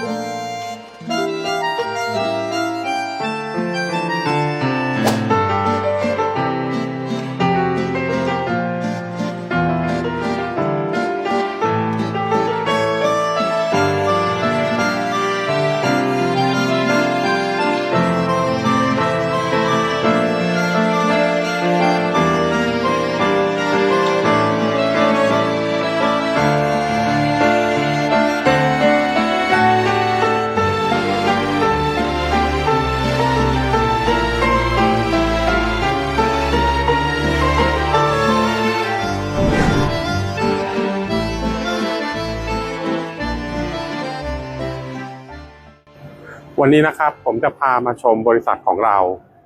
Bye. วันนี้นะครับผมจะพามาชมบริษัทของเรา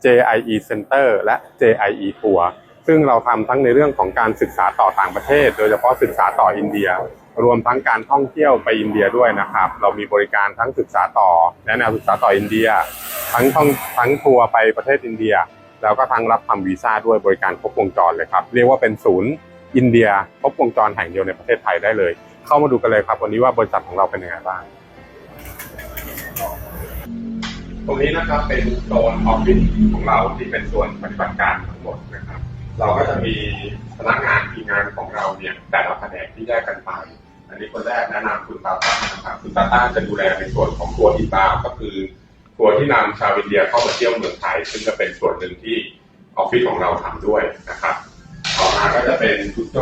JIE Center และ JIE Tour ซึ่งเราทำทั้งในเรื่องของการศึกษาต่อต่างประเทศ โดยเฉพาะศึกษาต่ออินเดีย รวมทั้งการท่องเที่ยวไปอินเดียด้วยนะครับ เรามีบริการทั้งศึกษาต่อและแนวศึกษาต่ออินเดีย ทั้งท่องทั้งทัวร์ไปประเทศอินเดีย แล้วก็ทั้งรับทำวีซ่าด้วยบริการครบวงจรเลยครับเรียกว่าเป็นศูนย์อินเดียครบวงจรแห่งเดียวในประเทศไทยได้เลย เข้ามาดูกันเลยครับวันนี้ว่าบริษัทของเราเป็นยังไงบ้าง ตรงนี้นะครับเป็นโซนออฟฟิศของเราที่เป็นส่วนปฏิบัติการทั้งหมดนะครับ เราก็จะมีพนักงานทีมงานของเราเนี่ยแต่ละแผนกที่แยกกันไป อันนี้คนแรกแนะนำคุณตาต้านะครับคุณตาต้าจะดูแลในส่วนของทัวอินบาวก็คือทัวที่นำชาวอินเดียเข้ามาเที่ยวเมืองไทย ซึ่งจะเป็นส่วนหนึ่งที่ออฟฟิศของเราทำด้วยนะครับ ต่อมาก็จะเป็นทุกโจ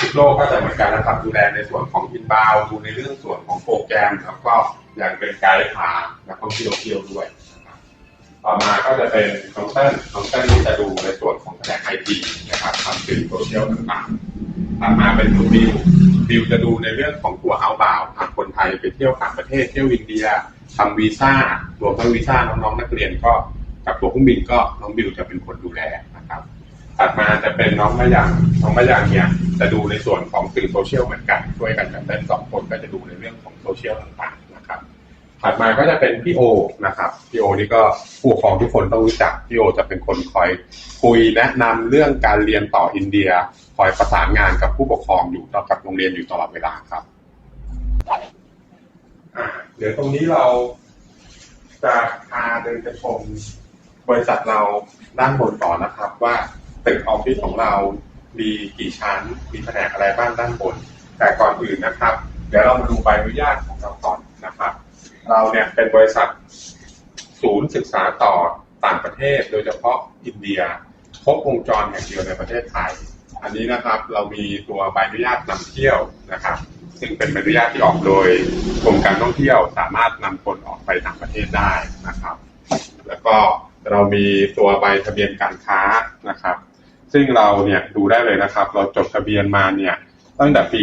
ทุกโลกก็จะเหมือนกันนะครับดูแลในส่วนของอินบาวดูในเรื่องส่วนของโปรแกรมแล้วก็ อย่างเป็นไกด์พานักท่องเที่ยวเที่ยวด้วยนะครับต่อมาก็จะเป็นน้องเต้นน้องเต้นที่จะดูในส่วนของแผนกไอทีนะครับทำสื่อโซเชียลต่างๆต่อมาเป็นคุณบิวบิวจะดูในเรื่องของตัวเอาบ่าวพาคนไทยไปเที่ยวต่างประเทศเที่ยวอินเดียทำวีซ่ารวมทั้งวีซ่าน้องๆนักเรียนก็กับตัวเครื่องบินก็น้องบิวจะเป็นคนดูแลนะครับ ถัดมาจะเป็นน้องมะยังน้องมะยังเนี่ยจะดูในส่วนของสื่อโซเชียลเหมือนกันช่วยกันกับเต้นสองคนก็จะดูในเรื่องของโซเชียลต่างๆ นะครับ ถัดมาก็จะเป็นพี่โอนะครับพี่โอนี่ก็ผู้ปกครองทุกคนต้องรู้จักพี่โอจะเป็นคนคอยคุยแนะนำเรื่องการเรียนต่ออินเดีย คอยประสานงานกับผู้ปกครองอยู่ต่อกับโรงเรียนอยู่ตลอดเวลาครับเดี๋ยวตรงนี้เราจะพาเดินไปชมบริษัทเราด้านบนต่อนะครับ ว่าตึกออฟฟิศของเรามีกี่ชั้น มีแผนกอะไรบ้างด้านบน แต่ก่อนอื่นนะครับ เดี๋ยวเรามาดูใบอนุญาตของเราก่อน เราเนี่ยเป็นบริษัทศูนย์ศึกษาต่อต่างประเทศ โดยเฉพาะอินเดียครบวงจรแห่งเดียวในประเทศไทย อันนี้นะครับเรามีตัวใบอนุญาตนำเที่ยวนะครับ ซึ่งเป็นใบอนุญาตที่ออกโดยกรมการท่องเที่ยวสามารถนำคนออกไปต่างประเทศได้นะครับ แล้วก็เรามีตัวใบทะเบียนการค้านะครับ ซึ่งเราเนี่ยดูได้เลยนะครับ เราจดทะเบียนมาเนี่ย ตั้งแต่ปี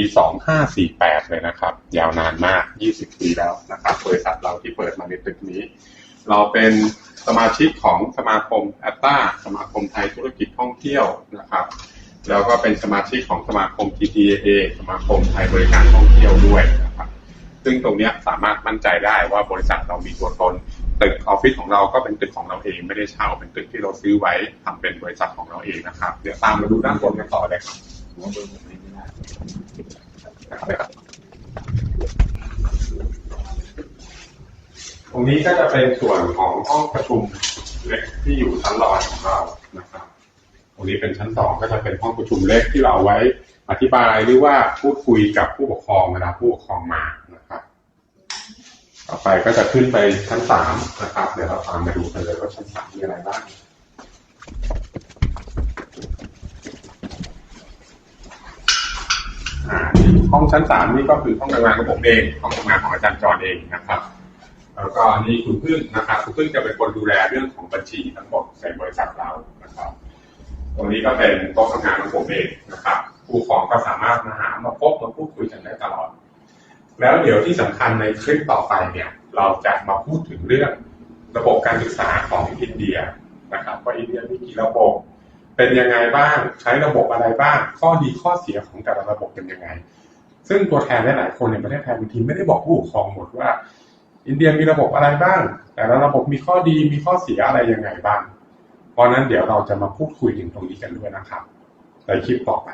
2548 เลยนะครับ ยาวนานมาก 20 ปีแล้วนะครับบริษัทเราที่เปิดมาในตึกนี้ เราเป็นสมาชิกของสมาคมแอตตาสมาคมไทยธุรกิจท่องเที่ยวนะครับ แล้วก็เป็นสมาชิกของสมาคม TTA สมาคมไทยบริการท่องเที่ยวด้วยนะครับ ซึ่งตรงนี้สามารถมั่นใจได้ว่าบริษัทเรามีตัวตนตึกออฟฟิศของเราก็เป็นตึกของเราเองไม่ได้เช่าเป็นตึกที่เราซื้อไว้ทำเป็นบริษัทของเราเองนะครับ เดี๋ยวตามมาดูด้านบนกันต่อเลยครับ ตรงนี้ก็จะเป็นส่วนของห้องประชุมเล็กที่อยู่ชั้นลอยของเรานะครับ ตรงนี้เป็นชั้นสองก็จะเป็นห้องประชุมเล็กที่เราเอาไว้อธิบายหรือว่าพูดคุยกับผู้ปกครองเวลาผู้ปกครองมานะครับ ต่อไปก็จะขึ้นไปชั้นสามนะครับ เดี๋ยวเราตามมาดูกันเลยว่าชั้นสามมีอะไรบ้าง อ่า ห้องชั้นสามนี่ก็คือห้องทำงานของผมเองห้องทำงานของอาจารย์จอรเองนะครับแล้วก็นี่คุณพึ่งนะครับคุณพึ่งจะเป็นคนดูแลเรื่องของบัญชีทั้งหมดในบริษัทเรานะครับตรงนี้ก็เป็นโต๊ะทำงานของผมเองนะครับผู้ปกครองก็สามารถมาหามาพบมาพูดคุยกันได้ตลอด แล้วเดี๋ยวที่สำคัญในคลิปต่อไปเนี่ยเราจะมาพูดถึงเรื่องระบบการศึกษาของอินเดียนะครับว่าอินเดียมีกี่ระบบ เป็นยังไงบ้างใช้ระบบอะไรบ้าง ข้อดีข้อเสียของแต่ละระบบเป็นยังไง ซึ่งตัวแทนหลายๆคนในประเทศไทยบางทีไม่ได้บอกผู้ปกครองหมดว่า อินเดียมีระบบอะไรบ้าง แต่ละระบบมีข้อดีมีข้อเสียอะไรยังไงบ้าง เพราะฉะนั้นเดี๋ยวเราจะมาพูดคุยถึงตรงนี้กันด้วยนะครับในคลิปต่อไป